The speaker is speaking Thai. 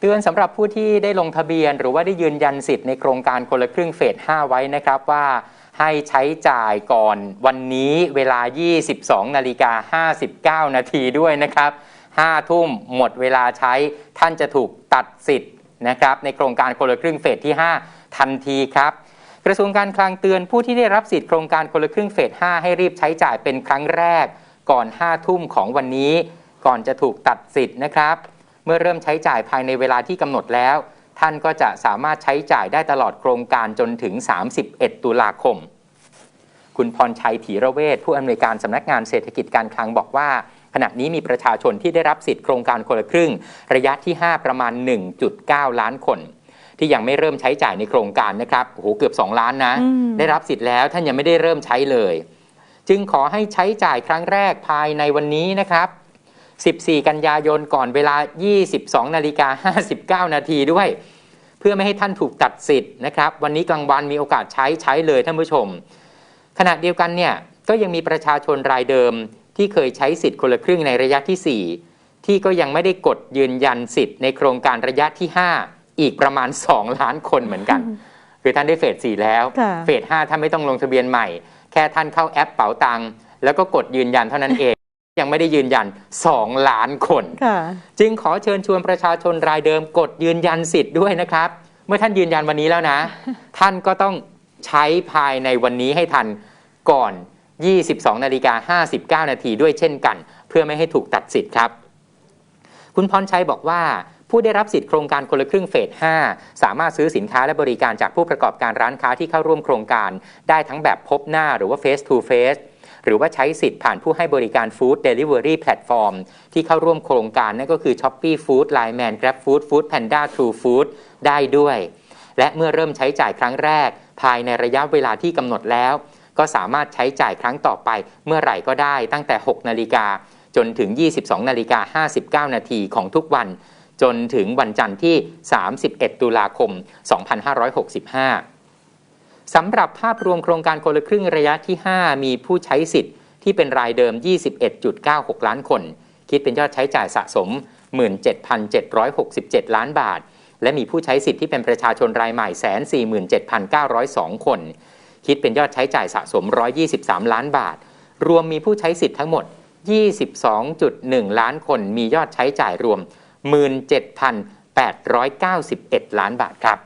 เตือนสำหรับผู้ที่ได้ลงทะเบียน หรือว่าได้ยืนยันสิทธิ์ในโครงการคนละครึ่งเฟส 5 ไว้นะครับว่าให้ใช้จ่ายก่อนวันนี้เวลา 22 นาฬิกา 59 นาทีด้วยนะครับ 5 ทุ่มหมดเวลาใช้ท่านจะถูกตัดสิทธิ์นะครับในโครงการคนละครึ่งเฟสที่ 5 ทันทีครับ กระทรวงการคลังเตือนผู้ที่ได้รับสิทธิ์โครงการคนละครึ่งเฟส 5 ให้รีบใช้จ่ายเป็นครั้งแรก ก่อน 5 ทุ่มของวันนี้ ก่อนจะถูกตัดสิทธิ์นะครับ มื่อเริ่มใช้จ่ายภายในเวลาที่กำหนดแล้ว ท่านก็จะสามารถใช้จ่ายได้ตลอดโครงการจนถึง 31 ตุลาคม คุณพรชัยถีระเวทผู้อำนวยการสำนักงานเศรษฐกิจการคลังบอกว่า ขณะนี้มีประชาชนที่ได้รับสิทธิ์โครงการคนละครึ่ง ระยะที่ 5 ประมาณ 1.9 ล้านคนที่ยังไม่เริ่มใช้จ่ายในโครงการนะครับ โอ้โห เกือบ 2 ล้านนะอืมได้รับสิทธิ์แล้วท่านยังไม่ได้เริ่มใช้เลย จึงขอให้ใช้จ่ายครั้งแรกภายในวันนี้นะครับ 14 กันยายนก่อนเวลา 22นาฬิกา59 นาทีด้วย เพื่อไม่ให้ท่านถูกตัดสิทธิ์นะครับ วันนี้กลางวันมีโอกาสใช้ใช้เลยท่านผู้ชม ขณะเดียวกันเนี่ยก็ยังมีประชาชนรายเดิมที่เคยใช้สิทธิ์คนละครึ่งในระยะที่ 4 ที่ก็ยังไม่ได้กดยืนยันสิทธิ์ในโครงการระยะที่ 5 อีกประมาณ 2 ล้านคนเหมือนกัน คือท่านได้เฟส4แล้วค่ะเฟส5ท่านไม่ต้องลงทะเบียนใหม่ แค่ท่านเข้าแอปเป๋าตังค์แล้วก็กดยืนยันเท่านั้นเอง ยังไม่ได้ยืนยัน 2 ล้านคนค่ะจึงขอเชิญชวนประชาชนรายเดิมกดยืนยันสิทธิ์ด้วยนะครับ เมื่อท่านยืนยันวันนี้แล้วนะ ท่านก็ต้องใช้ภายในวันนี้ให้ทันก่อน 22นาฬิกา59 นาทีด้วยเช่นกัน เพื่อไม่ให้ถูกตัดสิทธิ์ครับ คุณพรชัยบอกว่าผู้ได้รับสิทธิ์โครงการคนละครึ่งเฟส 5 สามารถซื้อสินค้าและบริการจากผู้ประกอบการร้านค้าที่เข้าร่วมโครงการ ได้ทั้งแบบพบหน้าหรือว่า face to face หรือว่าใช้สิทธิ์ผ่านผู้ให้บริการ Food Delivery Platform ที่เข้าร่วมโครงการนั่นก็คือ Shopee Food Line Man Grab Food Food Panda True Food ได้ด้วย และเมื่อเริ่มใช้จ่ายครั้งแรก ภายในระยะเวลาที่กำหนดแล้ว ก็สามารถใช้จ่ายครั้งต่อไป เมื่อไหร่ก็ได้ตั้งแต่ 6 นาฬิกาจนถึง 22 นาฬิกา 59 นาทีของทุกวัน จนถึงวันจันทร์ที่ 31 ตุลาคม 2565 สำหรับภาพรวมโครงการคนละครึ่งระยะที่ 5 มีผู้ใช้สิทธิ์ที่เป็นรายเดิม 21.96 ล้านคน คิดเป็นยอดใช้จ่ายสะสม 17,767 ล้านบาท และมีผู้ใช้สิทธิ์ที่เป็นประชาชนรายใหม่147,902 คน คิดเป็นยอดใช้จ่ายสะสม 123 ล้านบาท รวมมีผู้ใช้สิทธิ์ทั้งหมด 22.1 ล้านคน มียอดใช้จ่ายรวม 17,891 ล้านบาทครับ